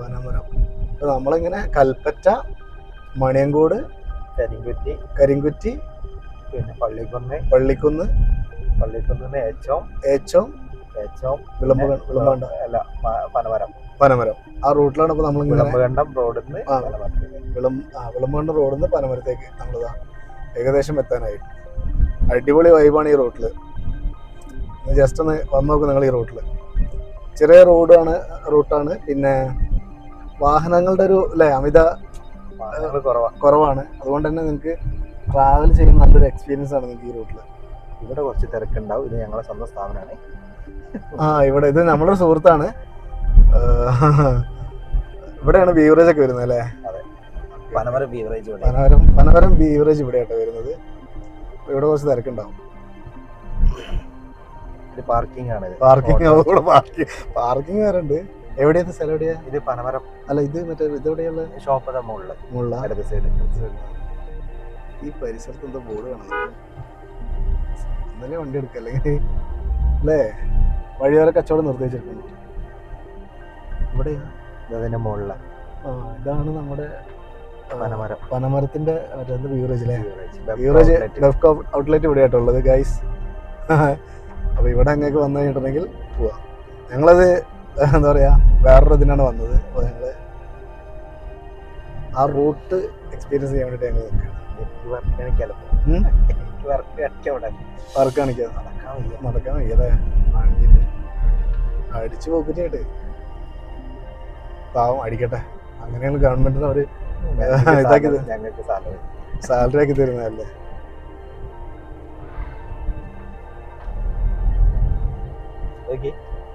പനമരം അപ്പൊ നമ്മളിങ്ങനെ കൽപ്പറ്റ മണിയങ്കോട് കരിങ്കുറ്റി കരിങ്കുറ്റി പിന്നെ പള്ളിക്കുന്ന് പള്ളിക്കുന്ന് പള്ളിക്കുന്ന് ഏച്ചോം ഏച്ചോം ഏച്ചോം വിളമ്പ വിളമ്പാണ്ട. അല്ല പനമരം. പനമരം. ആ റൂട്ടിലാണ് ഇപ്പൊ നമ്മൾ വിളമ്പകണ്ടം റോഡിൽ നിന്ന് വിളം ആ റോഡിൽ നിന്ന് പനമരത്തേക്ക് നമ്മളിതാ ഏകദേശം എത്താനായി അടിപൊളി വൈബാണ് ഈ റൂട്ടിൽ. ജസ്റ്റ് ഒന്ന് വന്നു നോക്കും നിങ്ങൾ ഈ റൂട്ടിൽ. ചെറിയ റോഡാണ് റൂട്ടാണ് പിന്നെ വാഹനങ്ങളുടെ ഒരു അല്ലെ അമിത കുറവാണ്. അതുകൊണ്ട് തന്നെ നിങ്ങൾക്ക് ട്രാവൽ ചെയ്യുന്ന നല്ലൊരു എക്സ്പീരിയൻസ് ആണ് നിങ്ങൾക്ക് ഈ റൂട്ടിൽ ഇവിടെ കുറച്ച് തിരക്കുണ്ടാവും. ഇത് ഞങ്ങളെ സ്വന്തം സ്ഥാപനമാണ്. ആ ഇവിടെ ഇത് നമ്മുടെ സുഹൃത്താണ്. ഇവിടെയാണ് ബീവറേജ് ഒക്കെ വരുന്നത് അല്ലേ? പനമരം ബീവറേജ് പനമരം പനമരം ബീവറേജ് ഇവിടെയാട്ടോ വരുന്നത്. ഇവിടെ കുറച്ച് തിരക്കുണ്ടാവും. പാർക്കിംഗ് ആണ് പാർക്കിംഗ്. പാർക്കിംഗ് പാർക്കിംഗ് വേറെ ഉണ്ട് എവിടെയാണ് സ്ഥലം എവിടെയാ? ഇത് പനമരം. അല്ല ഇത് മറ്റേ ഇത് എവിടെയുള്ള? ഷോപ്പ് മുകളിൽ മുകളിൽ ഇടത് സൈഡ് ഈ പരിസരത്ത് എന്തോ ബോർഡ് കാണുന്നു ഇന്നലെ വണ്ടി എടുക്കുക അല്ലെങ്കിൽ അല്ലേ വഴിയോര കച്ചവടം നിർദ്ദേശിച്ചിരിക്കുന്നു ഇവിടെയാ. ഇതിന്റെ മുകളിൽ ഇതാണ് നമ്മുടെ പനമരം. പനമരത്തിന്റെ മറ്റേ ബീവറേജ് അല്ലേ ബീവറേജ് ബീവറേജ് ഔട്ട്ലെറ്റ് ഇവിടെ ആയിട്ടുള്ളത് ഗൈസ് അപ്പൊ ഇവിടെ അങ്ങേക്ക് വന്നു കഴിഞ്ഞിട്ടുണ്ടെങ്കിൽ പോവാം. ഞങ്ങളത് എന്താ പറയുക വേറൊരു ഇതിനാണ് വന്നത്. അപ്പോൾ ഞങ്ങൾ ആ റൂട്ട് എക്സ്പീരിയൻസ് ചെയ്യാൻ വേണ്ടിയിട്ട് ഞങ്ങൾ വർക്ക് കാണിക്കാം. നടക്കാൻ അടിച്ചു പോക്കിട്ടായിട്ട്. പാവം അടിക്കട്ടെ. അങ്ങനെയാണ് ഗവൺമെന്റിന് അവർ ഇതാക്കിയത്. സാലറി- ആക്കി തരുന്നതല്ലേ?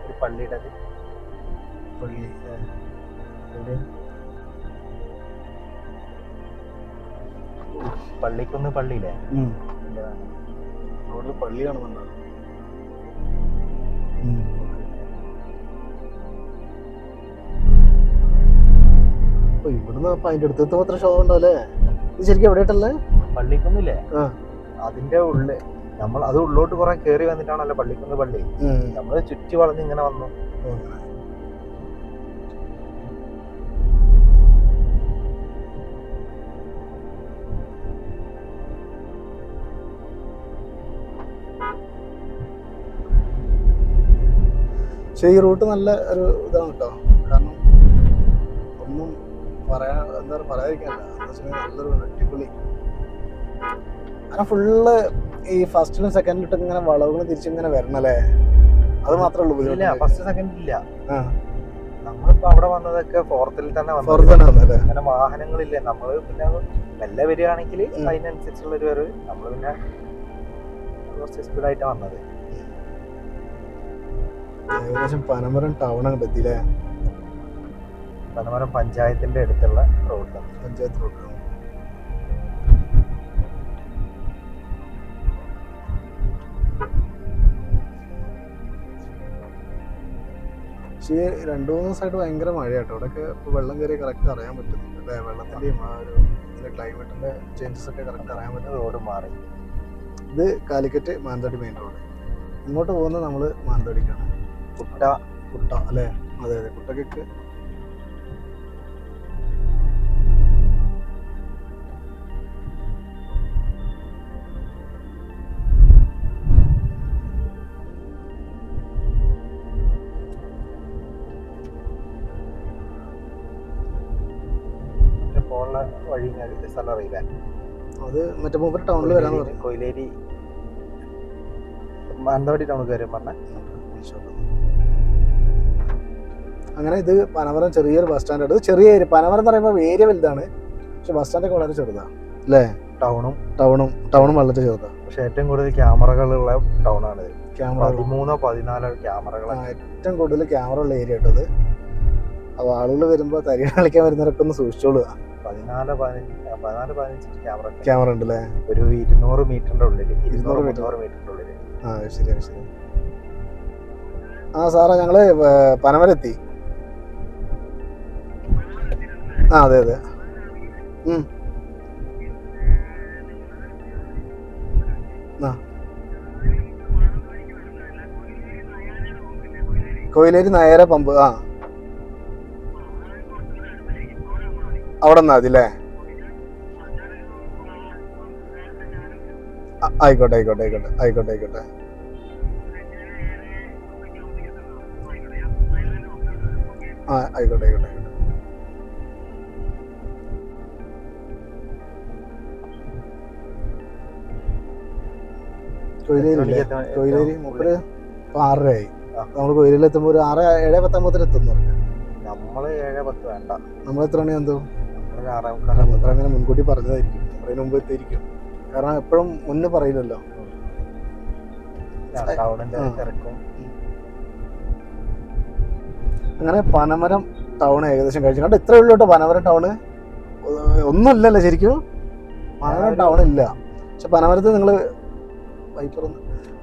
ഒരു പള്ളി? പള്ളിക്കൊന്ന് പള്ളിയില്ലേ? റോഡിൽ പള്ളി കാണുന്നുണ്ടോ? ഇവിടുന്ന് അപ്പൊ അതിന്റെ അടുത്ത് മാത്രം ഷോ ഉണ്ടല്ലേ ഇത് ശരിക്കും എവിടെയായിട്ടല്ലേ? പള്ളിക്കൊന്നില്ലേ. അതിന്റെ ഉള്ളിൽ നമ്മൾ അത് ഉള്ളോട്ട് കുറെ കേറി വന്നിട്ടാണല്ലോ പള്ളിക്കുന്ന് പള്ളി. നമ്മൾ ചുറ്റി വളഞ്ഞ് ഇങ്ങനെ വന്നു. പക്ഷേ ഈ റൂട്ട് നല്ല ഒരു ഇതാണ് കേട്ടോ. കാരണം ഒന്നും പറയാ എന്താ പറയുക പറയാതിരിക്കാനില്ല. എന്താ വെച്ചാൽ നല്ലൊരു അടിപൊളി. കാരണം ഫുള്ള് ഈ ഫസ്റ്റിലും സെക്കൻഡിലും ഇങ്ങനെ വളവുകൾ തിരിച്ചിങ്ങനെ വരണല്ലേ അത് മാത്രമേ ഉള്ളൂ ഇല്ല ഫസ്റ്റ് സെക്കൻഡ് ഇല്ല. ആ. നമ്മളിപ്പോ അവിടെ വന്നതൊക്കെ ഫോർത്തിൽ തന്നെ വന്നത്. അങ്ങനെ വാഹനങ്ങളില്ലേ. നമ്മൾ പിന്നെ മെല്ലെ വരികയാണെങ്കിൽ. അതിനനുസരിച്ചുള്ള ഒരു നമ്മൾ പിന്നെ കുറച്ച് സ്പീഡായിട്ടാണ് വന്നത്. ഏകദേശം പനമരം ടൗൺ അങ്ങോട്ട് എത്തിയില്ലേ പനമരം പഞ്ചായത്തിന്റെ അടുത്തുള്ള റോഡ് പഞ്ചായത്ത് റോഡ് പക്ഷേ രണ്ടു മൂന്ന് ദിവസമായിട്ട് ഭയങ്കര മഴയാട്ടോ. ഇവിടെയൊക്കെ ഇപ്പോൾ വെള്ളം കയറി കറക്റ്റ് അറിയാൻ പറ്റുന്നുണ്ട് അല്ലേ? വെള്ളത്തിന്റെയും ആ ഒരു ക്ലൈമറ്റിന്റെ ചേഞ്ചസ് ഒക്കെ കറക്റ്റ് അറിയാൻ പറ്റും റോഡ് മാറി. ഇത് കാലിക്കറ്റ് മാനന്തവാടി മെയിൻ റോഡ് ഇങ്ങോട്ട് പോകുന്നത് നമ്മൾ മാനന്തവാടിക്കാണ് കുട്ട കുട്ട അല്ലേ? അതെ അതെ കുട്ടയ്ക്ക് പോകുന്ന വഴി ഞാൻ സ്ഥലം അറിയില്ല. അത് മറ്റേ മൂപ്പര് ടൗണിൽ വരാന്ന് പറഞ്ഞു. കൊയിലേരി മാനന്തവാടി ടൗണിൽ കയറി പറഞ്ഞ. അങ്ങനെ ഇത് പനമരം ചെറിയൊരു ബസ് സ്റ്റാൻഡ് ഇത് ചെറിയ ഏരിയ പനമരം എന്ന് പറയുമ്പോൾ ഏരിയ വലുതാണ്. പക്ഷെ ബസ് സ്റ്റാൻഡൊക്കെ വളരെ ചെറുതാണ് അല്ലേ? ടൗണും ടൗണും ടൗണും വളരെ ചെറുതാണ് പക്ഷെ ഏറ്റവും കൂടുതൽ ക്യാമറകളുള്ള ടൗൺ ആണ് ഇത്. ക്യാമറ പതിമൂന്നോ പതിനാലോ ക്യാമറകളൊക്കെ ഏറ്റവും കൂടുതൽ ക്യാമറ ഉള്ള ഏരിയ കേട്ടത് അപ്പോൾ ആളുകൾ വരുമ്പോൾ തരിക കളിക്കാൻ വരുന്നവരൊക്കെ ഒന്ന് സൂക്ഷിച്ചോളുക പതിനാല് പതിനഞ്ച് പതിനാല് പതിനഞ്ച് ക്യാമറ ക്യാമറ ഉണ്ട് അല്ലേ? ഒരു ഇരുന്നൂറ് മീറ്ററിന്റെ ഉള്ളിൽ ഇരുന്നൂറ് മീറ്റർ മുന്നൂറ് മീറ്ററിന്റെ ഉള്ളിൽ ആ ശരിയാണ് ശരി ആ സാറേ ഞങ്ങൾ വേ- ആ അതെ അതെ. ആ. കൊയിലേരി നായര പമ്പ് ആ. അവിടെ നിന്നാ ആ, ആയിക്കോട്ടെ ആയിക്കോട്ടെ ആയിക്കോട്ടെ ആയിക്കോട്ടെ ആയിക്കോട്ടെ. ആ ആയിക്കോട്ടെ ആയിക്കോട്ടെ. കൊയിലേരി? കൊയിലേരി മൂപ്പര് ആറരയായി. നമ്മൾ കൊയിലേരി എത്തുമ്പോൾ ഒരു ആറ് ഏഴ് പത്തൊമ്പതിൽ എത്തുന്നു നമ്മൾ ഏഴ് പത്ത് വേണ്ട. നമ്മൾ എത്ര മണി എന്തോ മുക്കാൽ അങ്ങനെ മുൻകൂട്ടി പറഞ്ഞതായിരിക്കും. അതിന് മുമ്പ് എത്തിയിരിക്കും. കാരണം എപ്പോഴും മുന്നേ പറയില്ലല്ലോ. അങ്ങനെ പനമരം ടൗൺ ഏകദേശം കഴിച്ചു. കണ്ടോ? ഇത്രയേ ഉള്ളൂ കേട്ടോ പനമരം ടൗണ്. ഒന്നുമില്ലല്ലോ ശരിക്കും. പനമരം ടൗൺ ഇല്ല പക്ഷെ പനമരത്ത് നിങ്ങൾ വൈപ്പർ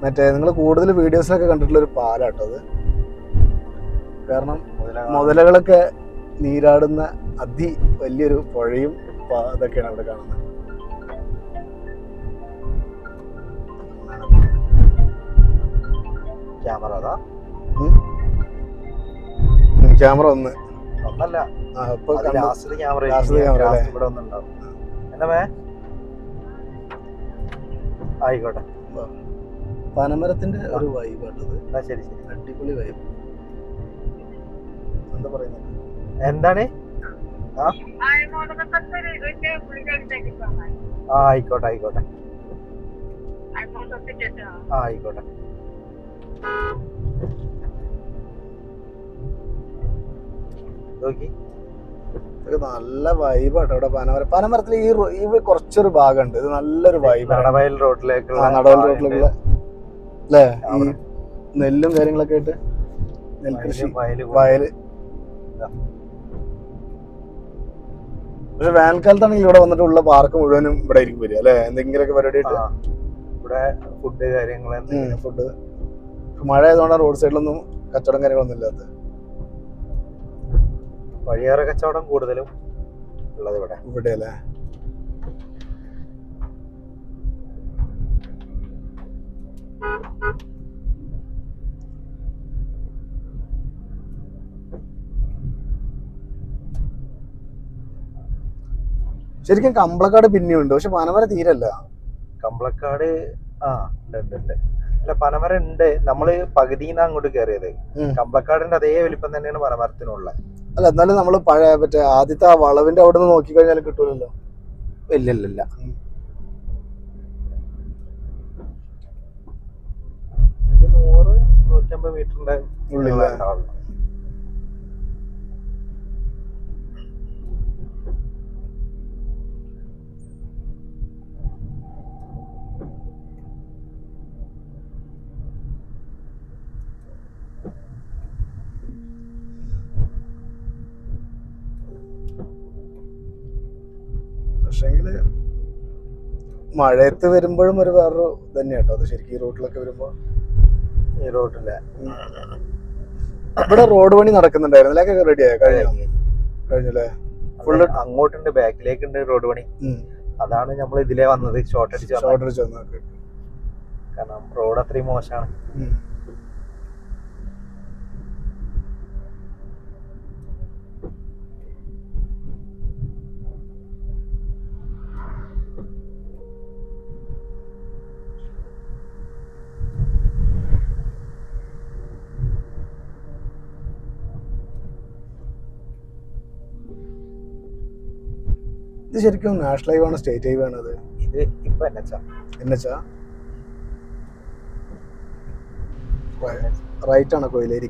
മറ്റേ നിങ്ങൾ കൂടുതൽ വീഡിയോസിലൊക്കെ കണ്ടിട്ടുള്ള ഒരു പാലാട്ടോ അത്. കാരണം മുതലാ- മുതലകളൊക്കെ നീരാടുന്ന അതി വലിയൊരു പുഴയും ഇതൊക്കെയാണ് അവിടെ കാണുന്നത്. ക്യാമറ അതാ? ക്യാമറ ഒന്ന്. ഒന്നല്ല. Last camera? ഇവിടെ ഒന്നുണ്ടാവും. എന്നാ ആയിക്കോട്ടെ. പനമരത്തിന്റെ ഒരു വൈബാട്ടത് ശരി ശരി. അടിപൊളി വൈബ് എന്താ പറയുന്നത്? എന്താണ്? ആ ആയിക്കോട്ടെ ആയിക്കോട്ടെ. ആ ആയിക്കോട്ടെ. നോക്കി. നല്ല വൈബാട്ടോ ഇവിടെ പനമരം പനമരത്തിൽ ഈ ഈ കുറച്ചൊരു ഭാഗമുണ്ട്. ഇത് നല്ലൊരു വൈബ് നടവയൽ റോഡിലേക്കുള്ള നടവയൽ റോഡിലേക്കുള്ള അല്ലേ? ഈ നെല്ലും കാര്യങ്ങളൊക്കെ ആയിട്ട് നെൽകൃഷി. വയൽ വയൽ പക്ഷെ വേനൽക്കാലത്താണെങ്കിൽ ഇവിടെ വന്നിട്ട് ഉള്ള പാർക്ക് മുഴുവനും ഇവിടെ ആയിരിക്കും വരിക അല്ലെ? എന്തെങ്കിലുമൊക്കെ പരിപാടി ഇവിടെ ഫുഡ് കാര്യങ്ങൾ ഫുഡ് മഴ ആയതുകൊണ്ട് റോഡ് സൈഡിലൊന്നും കച്ചവടം കാര്യങ്ങളൊന്നും ഇല്ലാത്ത വഴിയേറ കച്ചവടം കൂടുതലും ഉള്ളത് ഇവിടെ. ഇവിടെ അല്ലേ ശരിക്കും കമ്പളക്കാട് പിന്നെയും ഉണ്ട് പക്ഷെ പനമര തീരല്ല. കമ്പളക്കാട് ആ ഉണ്ട് ഉണ്ട് ഉണ്ട്. അല്ല പനമര ഉണ്ട്. നമ്മൾ പകുതിന്ന് അങ്ങോട്ട് കയറിയത്. കമ്പളക്കാടിന്റെ അതേ വലിപ്പം തന്നെയാണ് പനമരത്തിനുള്ളത്. അല്ല എന്നാലും നമ്മൾ പഴയ മറ്റേ ആദ്യത്തെ ആ വളവിന്റെ അവിടെ നിന്ന് നോക്കി കഴിഞ്ഞാൽ കിട്ടൂലല്ലോ ഇല്ല ഇല്ല ഇല്ല നൂറ് നൂറ്റമ്പത് മീറ്ററിന്റെ ഉള്ളില്ല പക്ഷെങ്കിൽ മഴയത്ത് വരുമ്പോഴും ഒരു വേറൊരു തന്നെയാട്ടോ അത് ശരിക്കും ഈ റോട്ടിലൊക്കെ വരുമ്പോൾ ഈ റോട്ടില്ല ഇവിടെ റോഡ് പണി നടക്കുന്നുണ്ടായിരുന്നു അതൊക്കെ റെഡി ആയോ? കഴിഞ്ഞോ? കഴിഞ്ഞല്ലേ? ഫുള്ള് അങ്ങോട്ടുണ്ട് ബാക്കിലേക്കുണ്ട് റോഡ് പണി. അതാണ് നമ്മൾ ഇതിലേ വന്നത് ഷോർട്ട് അടിച്ച് ഷോർട്ട് അടിച്ച് കാരണം റോഡ് അത്രയും മോശമാണ്. ഇത് ശരിക്കും നാഷണൽ ഹൈവേ ആണ് സ്റ്റേറ്റ് ഹൈവേ ആണ് അത്? ഇത് ഇപ്പൊ എന്നുവെച്ചാ റൈറ്റ് ആണ് കോയിലേരി.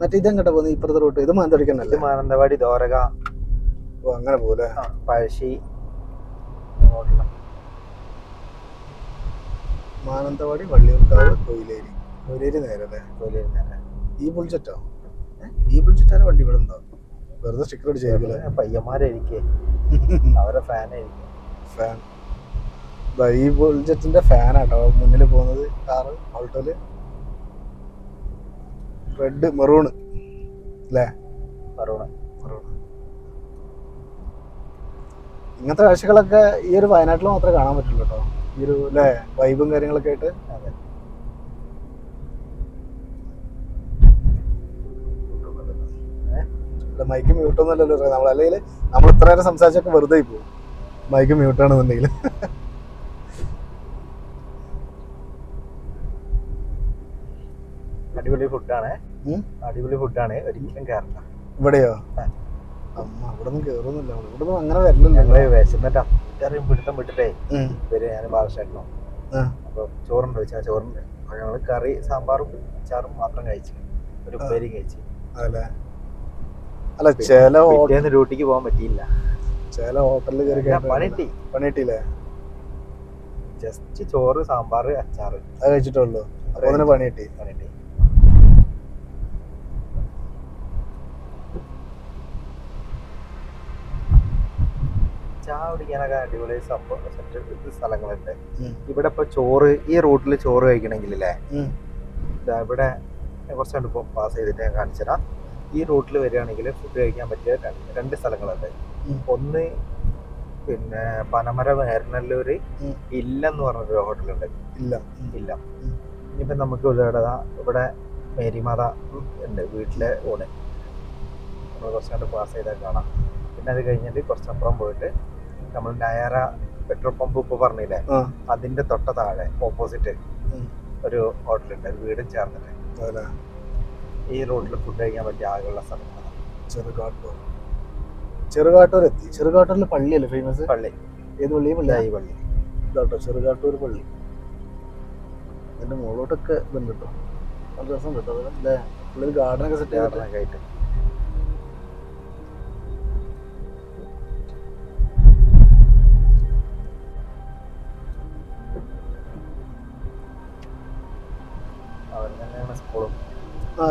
മറ്റേ ഇതെങ്ങോട്ടാ പോകുന്നത്? ഇപ്പുറത്തെ റൂട്ട്? ഇത് ഇത് മാനന്തവാടി ദോരക ഓ അങ്ങനെ പോലെ പഴശ്ശി. മാനന്തവാടി വള്ളിയൂർക്കാവ് കോയിലേരി. കോയിലേരി നേരല്ലേ കോയിലേരി നേരെ. ഈ പുളിച്ചറ്റോ ഈ ബുൾജെറ്റാരെ വണ്ടി ഇവിടെ ഉണ്ടോ വെറുതെ സ്റ്റിക്കർ അടിച്ചേക്കില്ലേ പയ്യന്മാരായിരിക്കേ. അവരെ ഫാനായിരിക്കും. ഫാൻ ഈ ബുൾജറ്റിന്റെ ഫാനാട്ടോ മുന്നിൽ പോകുന്നത് കാറ് ഓൾട്ടോൽ റെഡ് മെറൂണ് അല്ലേ മെറൂണ് ഇങ്ങനത്തെ കാഴ്ചകളൊക്കെ ഈ ഒരു വയനാട്ടിൽ മാത്രമേ കാണാൻ പറ്റുള്ളൂ കേട്ടോ. ഈ ഒരു അല്ലേ വൈബും കാര്യങ്ങളൊക്കെ ആയിട്ട് അതെ അല്ല മൈക്ക് മ്യൂട്ടൊന്നുമല്ലല്ലോ നമ്മൾ അല്ലെങ്കിൽ നമ്മൾ ഇത്ര നേരം സംസാരിച്ചൊക്കെ വെറുതെ പോകും. മൈക്ക് മ്യൂട്ടാണെന്നുണ്ടെങ്കിൽ അടിപൊളി ഫുഡാണ്. അടിപൊളി ഫുഡാണ് ഒരിക്കലും കയറണ്ട ഇവിടെയോ. അമ്മ ഇവിടെ നിന്ന് കയറുന്നില്ല ഇവിടെ നിന്ന് അങ്ങനെ വരില്ലല്ലോ ഞങ്ങൾ വിശന്നിട്ട് അത്രയും പിടുത്തം വിട്ടിട്ടേ ഇവർ ഞാൻ ബാലശേഖരണോ ആ. അപ്പൊ ചോറുണ്ട് ചോദിച്ചാൽ ചോറുണ്ട്. ഞങ്ങൾ കറി സാമ്പാറും അച്ചാറും മാത്രം കഴിച്ചു. ഒരു ഉപ്പേരി കഴിച്ചു. അതല്ലേ? അല്ല ചില പിറ്റേന്ന് ഡ്യൂട്ടിക്ക് പോകാൻ പറ്റിയില്ല. ചില ഹോട്ടലിൽ കയറി പണിട്ടി. പണിട്ടില്ലേ? ജസ്റ്റ് ചോറ് സാമ്പാർ അച്ചാറ്. അത് കഴിച്ചിട്ടുള്ളൂ. അപ്പൊ അതിന് പണി കിട്ടി പണിട്ടി. ചായ കുടിക്കാനൊക്കെ അടിപൊളി സംഭവം. സെറ്റ് ഇത് സ്ഥലങ്ങളുണ്ട്. ഇവിടെ ഇപ്പൊ ചോറ് ഈ റൂട്ടിൽ ചോറ് കഴിക്കണമെങ്കിലേ ഇവിടെ കുറച്ച് കണ്ട് പാസ് ചെയ്തിട്ട് ഞാൻ കാണിച്ചുതരാം. ഈ റൂട്ടിൽ വരികയാണെങ്കിൽ ഫുഡ് കഴിക്കാൻ പറ്റിയ രണ്ട് സ്ഥലങ്ങളുണ്ട്. ഒന്ന് പിന്നെ പനമര വേരനല്ലൂര്. ഇല്ലെന്ന് പറഞ്ഞൊരു ഹോട്ടലുണ്ട്. ഇല്ല. ഇല്ല. ഇനിയിപ്പം നമുക്ക് ഇവിടെ ഇവിടെ മേരിമാത ഉണ്ട് വീട്ടിലെ ഊണ്. നമ്മൾ കുറച്ച് കണ്ട് പാസ് ചെയ്താൽ കാണാം. പിന്നെ അത് കഴിഞ്ഞിട്ട് കുറച്ചപ്പുറം പോയിട്ട് നമ്മൾ നയറ പെട്രോൾ പമ്പ് ഇപ്പോൾ പറഞ്ഞില്ലേ? അതിന്റെ തൊട്ട താഴെ ഓപ്പോസിറ്റ് ഒരു ഹോട്ടലുണ്ട്. വീടും ചേർന്നിട്ട്. ഈ റോഡിൽ ഫുഡ് കഴിക്കാൻ പറ്റിയ ആകെയുള്ള സ്ഥലമാണ് ചെറുകാട്ടൂർ. ചെറുകാട്ടൂർ എത്തി ചെറുകാട്ടൂരിൽ പള്ളിയല്ലേ ഫേമസ് പള്ളി. ഏത് പള്ളി? പള്ളി ഈ പള്ളി. ഇതാട്ടോ ചെറുകാട്ടൂർ പള്ളി. അതിന്റെ മുകളിലോട്ടൊക്കെ ഇതുണ്ട് കേട്ടോ നല്ല രസം കേട്ടോ അല്ലേ? ഉള്ളിൽ ഗാർഡനൊക്കെ സെറ്റ് ചെയ്യാറുണ്ടായിട്ട് ഗാർഡനൊക്കെ ആയിട്ട്.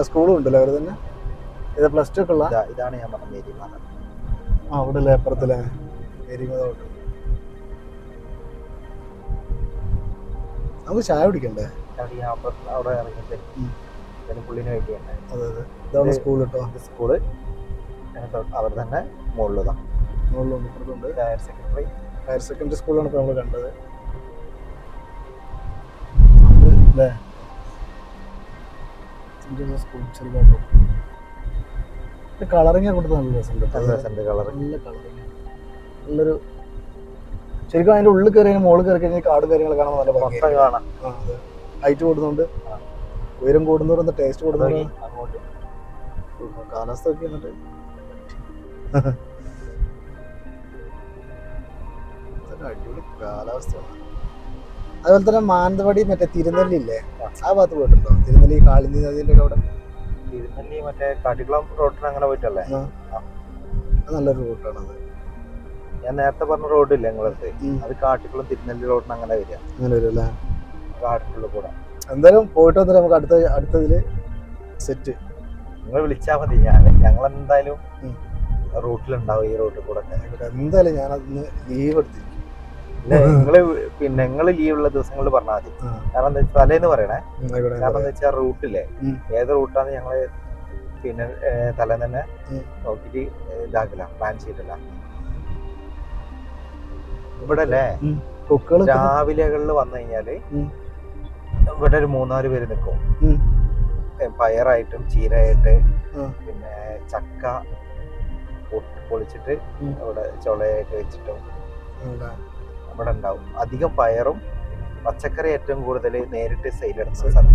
സ്കൂളും ഉണ്ടല്ലോ അവർ തന്നെ? ഇത് പ്ലസ് ടു ഒക്കെ ഉള്ള? ഇതാണ് ഞാൻ പറഞ്ഞ മേരിമാത ആ അവിടെ അല്ലേ അപ്പുറത്തില്ലേ ഹോട്ടൽ നമുക്ക് ചായ കുടിക്കണ്ടേ? അവിടെ ഇറങ്ങിയിട്ട് പുള്ളിനെ വെയിറ്റ് ചെയ്യണ്ടേ? അതെ അതെ. ഇതാണ് ഇത് സ്കൂൾ കേട്ടോ സ്കൂൾ അവർ തന്നെ മുകളിലതാണ് മുകളിലുണ്ട് ഇപ്പുറത്തുണ്ട്. ഹയർ സെക്കൻഡറി ഹയർ സെക്കൻഡറി സ്കൂളാണ് ഇപ്പോൾ നമ്മൾ കണ്ടത്. അല്ലേ? സെന്റ് സ്കൂൾ ചെറുതായിട്ട് ചെറുതാട്ടോ കളറിങ് കൊടുത്ത് നല്ല രസമുണ്ട്. നല്ല രസമുണ്ട് കളർ നല്ല കളറിങ് നല്ലൊരു ശരിക്കും അതിന്റെ ഉള്ളിൽ കയറി മുകളിൽ കയറി കഴിഞ്ഞാൽ കാട് കാര്യങ്ങൾ കാണാൻ നല്ല ഭംഗി കാണാം. ഹൈറ്റ് കൂടുന്നുണ്ട്. ഉയരം കൂടുന്നവർ ടേസ്റ്റ് കൂടുന്നുണ്ട്. അങ്ങോട്ട്. കാലാവസ്ഥ ഒക്കെ എന്നിട്ട് അടിപൊളി. കാലാവസ്ഥയാണ്. അതുപോലെ തന്നെ മാനന്തവാടി മറ്റേ തിരുനെല്ലി ഇല്ലേ ആ. ഭാഗത്ത് പോയിട്ടുണ്ടോ? തിരുനെല്ലി കാളിന്തി നദിന്റെ ഒക്കെ അവിടെ? തിരുനെല്ലി മറ്റേ കാട്ടിക്കുളം റോഡിന് അങ്ങനെ പോയിട്ടല്ലേ? നല്ലൊരു റൂട്ടാണ് അത്. ഞാൻ നേരത്തെ പറഞ്ഞ റോഡില്ല ഞങ്ങളടുത്ത് അത് കാട്ടിക്കുളം തിരുനെല്ലി റോഡിന് അങ്ങനെ വരിക. അങ്ങനെ വരും അല്ലേ? കാട്ടിലുള്ള കൂടെ. എന്തായാലും പോയിട്ട് വന്നിട്ട് നമുക്ക് അടുത്ത അടുത്തതിൽ സെറ്റ് നിങ്ങൾ വിളിച്ചാൽ മതി. ഞാൻ ഞങ്ങൾ എന്തായാലും റൂട്ടിലുണ്ടാവും ഈ റോട്ടിൽ കൂടെ എന്തായാലും ഞാൻ ലീവ് എടുത്തിരിക്കും. നിങ്ങൾ പിന്നെ നിങ്ങൾ ലീവുള്ള ദിവസങ്ങളിൽ പറഞ്ഞാൽ മതി. കാരണം എന്താ വെച്ചാൽ തലേന്ന് പറയണേ. കാരണം എന്താ വെച്ചാൽ റൂട്ടില്ലേ. ഏത് റൂട്ടാന്ന് ഞങ്ങൾ പിന്നെ തലേന്ന് തന്നെ. നോക്കിട്ട് ഇതാക്കില്ല പ്ലാൻ ചെയ്തില്ല ഇവിടെ അല്ലേ രാവിലെകളിൽ വന്നു കഴിഞ്ഞാൽ ഇവിടെ ഒരു മൂന്നാൽ പേര് നിൽക്കും. പയറായിട്ടും ചീരയായിട്ട് പിന്നെ ചക്ക പൊളിച്ചിട്ട്. ഇവിടെ ചുളയൊക്കെ വെച്ചിട്ടും. ഇവിടെ ഉണ്ടാവും അധികം പയറും പച്ചക്കറി ഏറ്റവും കൂടുതൽ നേരിട്ട് സെയിൽ സ്ഥലം.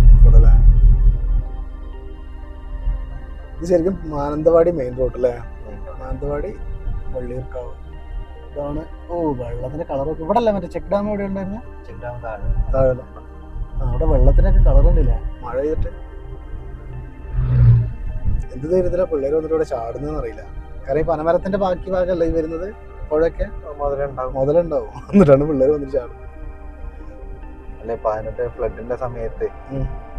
ഇത് ശരിക്കും മാനന്തവാടി മെയിൻ റോഡ് അല്ലേ? മാനന്തവാടി വള്ളിയൂർക്കാവ്. ഇതാണ് ഓ വെള്ളത്തിന്റെ കളറൊക്കെ ഇവിടെ അല്ലേ മറ്റേ ചെക്ക് ഡാം എവിടെ ഉണ്ടായിരുന്നു? ചെങ്കാവ് താഴെ. താഴെ. ആ അവിടെ വെള്ളത്തിനൊക്കെ കളർ ഉണ്ടല്ലേ? മഴ ചെയ്തിട്ട് എന്ത് ധൈര്യത്തിലാ പിള്ളേർ വന്നിട്ട് ഇവിടെ ചാടുന്നതെന്ന് അറിയില്ല കാരണം ഈ പനമരത്തിന്റെ ബാക്കി ഭാഗമല്ല ഈ വരുന്നത്? പുഴയൊക്കെ മുതലുണ്ടാവും. മുതലുണ്ടാവും. എന്നിട്ടാണ് പിള്ളേർ വന്നിട്ട് ചാടും. അല്ലെ പതിനെട്ട് ഫ്ലഡിന്റെ സമയത്ത്.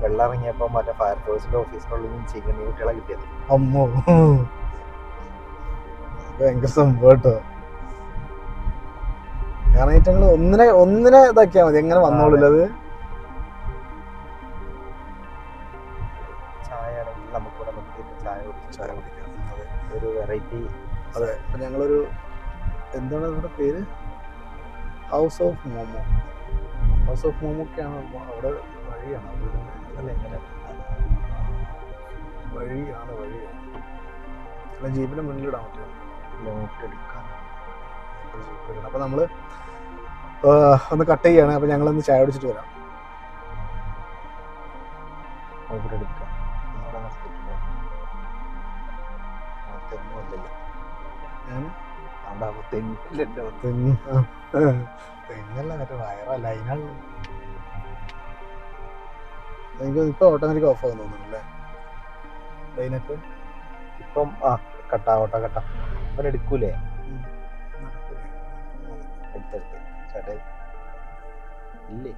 വെള്ളം ഇറങ്ങിയപ്പോ മറ്റേ ഫയർഫോഴ്സിന്റെ ഓഫീസിനുള്ളിൽ നിന്ന് ചീക്കണി കുട്ടികളെ കിട്ടിയത്. അമ്മോ. ഭയങ്കര സംഭവം കേട്ടോ. കാരണം ഏറ്റങ്ങൾ ഒന്നിനെ ഒന്നിനെ ഇതാക്കിയാ മതി. എങ്ങനെ വന്നോളില്ല അത്. ചായ ആണെങ്കിൽ നമുക്കിവിടെ നിർത്തിയിട്ട് ചായ ചായ കുടിക്കാം. ഒരു വെറൈറ്റി അതെ. ഞങ്ങളൊരു എന്താണ് അതിന്റെ പേര്? House of momo house of momo ഒക്കെയാണ് അവിടെ വഴിയാണ് അല്ല? എങ്ങനെ വഴിയാണ് വഴിയാണ് അല്ല ജീപ്പിന്റെ മുന്നിലിടാൻ പറ്റും ലോക്ക് എടുക്കാൻ. അപ്പൊ നമ്മൾ ആ, ഒന്ന് കട്ട് ചെയ്യാണ്. അപ്പൊ ഞങ്ങളൊന്ന് ചായ അടിച്ചിട്ട് വരാം. എടുക്കാം. ഞാൻ ആ തെങ്ങില്ലല്ലോ. തെങ്ങ് തെങ്ങല്ല മറ്റേ വയറ ലൈനാണ് എനിക്ക് ഇപ്പൊ ഓട്ടോമാറ്റിക് ഓഫ് ആകുന്നു തോന്നുന്നു അല്ലേ? ലൈനൊക്കെ ഇപ്പം ആ കട്ടാ ഓട്ടോ കട്ടാ. അവൻ എടുക്കൂലേ? എടുത്തെടുത്ത് ചേട്ടൻ ഇല്ലേ?